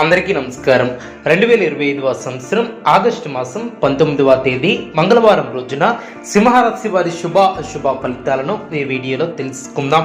అందరికీ నమస్కారం. రెండు వేల ఇరవై ఐదవ సంవత్సరం ఆగస్టు మాసం పంతొమ్మిదవ తేదీ మంగళవారం రోజున సింహరాశి వారి శుభ అశుభ ఫలితాలను ఈ వీడియోలో తెలుసుకుందాం.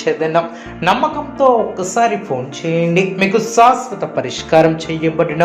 పరిష్కరించేదన్నాం నమ్మకంతో ఒక్కసారి ఫోన్ చేయండి. మీకు శాశ్వత పరిష్కారం చేయబడిన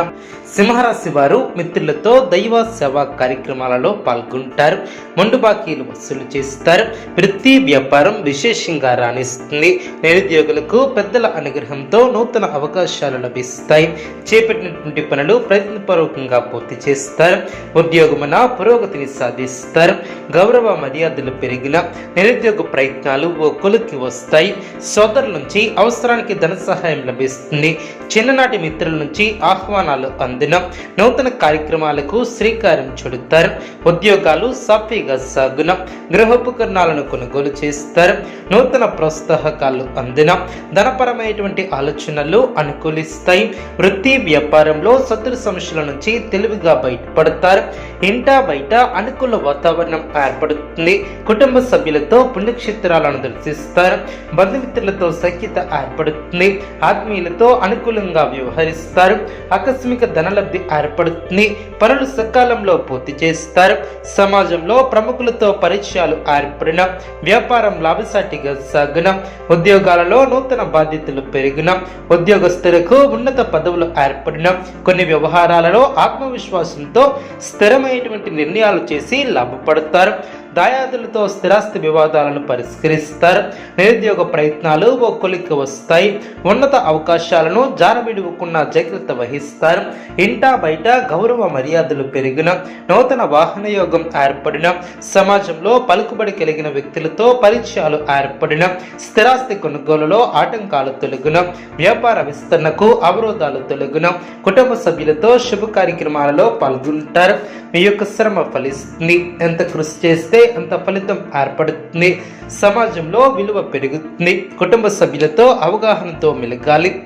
సింహరాశి వారు మిత్రులతో దైవ సేవా కార్యక్రమాలలో పాల్గొంటారు. మొండు బాకీలు వసూలు చేస్తారు. వృత్తి వ్యాపారం విశేషంగా రాణిస్తుంది. నిరుద్యోగులకు పెద్దల అనుగ్రహంతో నూతన అవకాశాలు లభిస్తాయి. చేపట్టినటువంటి పనులు ప్రయత్నపూర్వకంగా పూర్తి చేస్తారు. ఉద్యోగమున పురోగతిని సాధిస్తారు. గౌరవ మర్యాదలు పెరిగిన నిరుద్యోగ ప్రయత్నాలు ఓ కొలుకి వస్తాయి. సోదరుల నుంచి అవసరానికి ధన సహాయం లభిస్తుంది. చిన్ననాటి మిత్రుల నుంచి ఆహ్వానాలు అందిన. నూతన కార్యక్రమాలకు శ్రీకారం చుడతారు. ఉద్యోగాలు సాఫీగా సాగున. గృహోపకరణాలను కొనుగోలు చేస్తారు. నూతన ప్రోత్సాహకాలు అందిన. ధనపరమైనటువంటి ఆలోచనలు అనుకూలిస్తాయి. వృత్తి వ్యాపారంలో శత్రు సమస్యల నుంచి తెలివిగా బయటపడతారు. ఇంటా బయట అనుకూల వాతావరణం ఏర్పడుతుంది. కుటుంబ సభ్యులతో పుణ్యక్షేత్రాలను దర్శిస్తారు. బంధుమిత్రులతో సఖ్యత ఏర్పడుతుంది. ఆత్మీయులతో అనుకూలంగా వ్యవహరిస్తారు. ఆకస్మిక ధనలబ్ధి ఏర్పడుతుంది. పనులు సకాలంలో పూర్తి చేస్తారు. సమాజంలో ప్రముఖులతో పరిచయాలు ఏర్పడిన వ్యాపారం లాభసాటిగా సాగిన ఉద్యోగాలలో నూతన బాధ్యతలు పెరిగిన ఉద్యోగస్తులకు ఉన్నత పదవులు ఏర్పడిన కొన్ని వ్యవహారాలలో ఆత్మవిశ్వాసంతో స్థిరమైనటువంటి నిర్ణయాలు చేసి లాభపడతారు. దాయాదులతో స్థిరాస్తి వివాదాలను పరిష్కరిస్తారు. నిరుద్యోగ ప్రయత్నాలు ఓ కొలిక్కి వస్తాయి. ఉన్నత అవకాశాలను జారవిడువకుండా జాగ్రత్త వహిస్తారు. ఇంటా బయట గౌరవ మర్యాదలు పెరిగిన నూతన వాహన యోగం ఏర్పడిన సమాజంలో పలుకుబడి కలిగిన వ్యక్తులతో పరిచయాలు ఏర్పడిన స్థిరాస్తి కొనుగోలులో ఆటంకాలు తొలగిన వ్యాపార విస్తరణకు అవరోధాలు తొలగిన కుటుంబ సభ్యులతో శుభ కార్యక్రమాలలో పాల్గొంటారు. మీ యొక్క శ్రమ ఫలిస్తుంది. ఎంత కృషి చేస్తే అంత ఫలితం ఏర్పడుతుంది. సమాజంలో విలువ పెరుగుతుంది. కుటుంబ సభ్యులతో అవగాహనతో మెలగాలి.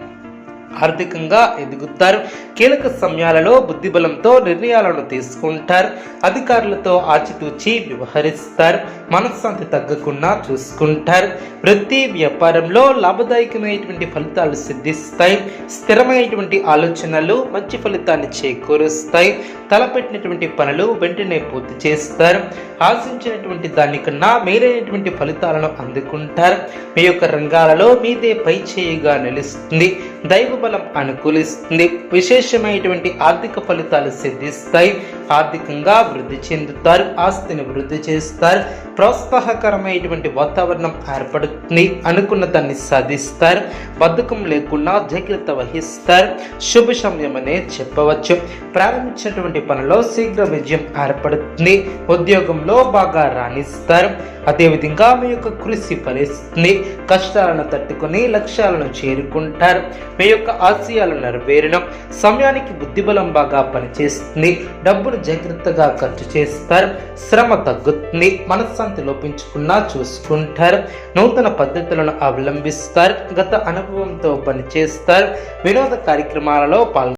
ఆర్థికంగా ఎదుగుతారు. కీలక సమయాలలో బుద్ధిబలంతో నిర్ణయాలను తీసుకుంటారు. అధికారులతో ఆచితూచి వ్యవహరిస్తారు. మనశ్శాంతి తగ్గకుండా చూసుకుంటారు. వృత్తి వ్యాపారంలో లాభదాయకమైనటువంటి ఫలితాలు సిద్ధిస్తాయి. స్థిరమైనటువంటి ఆలోచనలు మంచి ఫలితాన్ని చేకూరుస్తాయి. తలపెట్టినటువంటి పనులు వెంటనే పూర్తి చేస్తారు. ఆశించినటువంటి దానికన్నా మేలైనటువంటి ఫలితాలను అందుకుంటారు. మీ యొక్క రంగాలలో మీదే పై చేయిగా నిలుస్తుంది. దైవ బలం అనుకూలిస్తుంది. విశేషమైనటువంటి ఆర్థిక ఫలితాలు సిద్ధిస్తాయి. ఆర్థికంగా వృద్ధి చెందుతారు. ఆస్తిని వృద్ధి చేస్తారు. ప్రోత్సాహకరమైనటువంటి వాతావరణం ఏర్పడుతుంది అనుకున్న దాన్ని సాధిస్తారు. బద్ధకం లేకుండా జాగ్రత్త వహిస్తారు. శుభ సమయమనే చెప్పవచ్చు. ప్రారంభించినటువంటి పనిలో శీఘ్ర విజయం ఏర్పడుతుంది. ఉద్యోగంలో బాగా రాణిస్తారు. అదేవిధంగా మీ యొక్క కృషి ఫలిస్తుంది. కష్టాలను తట్టుకుని లక్ష్యాలను చేరుకుంటారు. మీ యొక్క ఆశయాలు నెరవేరడం సమయానికి బుద్ధిబలం బాగా పనిచేస్తుంది. డబ్బును జాగ్రత్తగా ఖర్చు చేస్తారు. శ్రమ తగ్గుతుంది. విశ్రాంతి లోపించకుండా చూసుకుంటారు. నూతన పద్ధతులను అవలంబిస్తారు. గత అనుభవంతో పనిచేస్తారు. వినోద కార్యక్రమాలలో పాల్గొ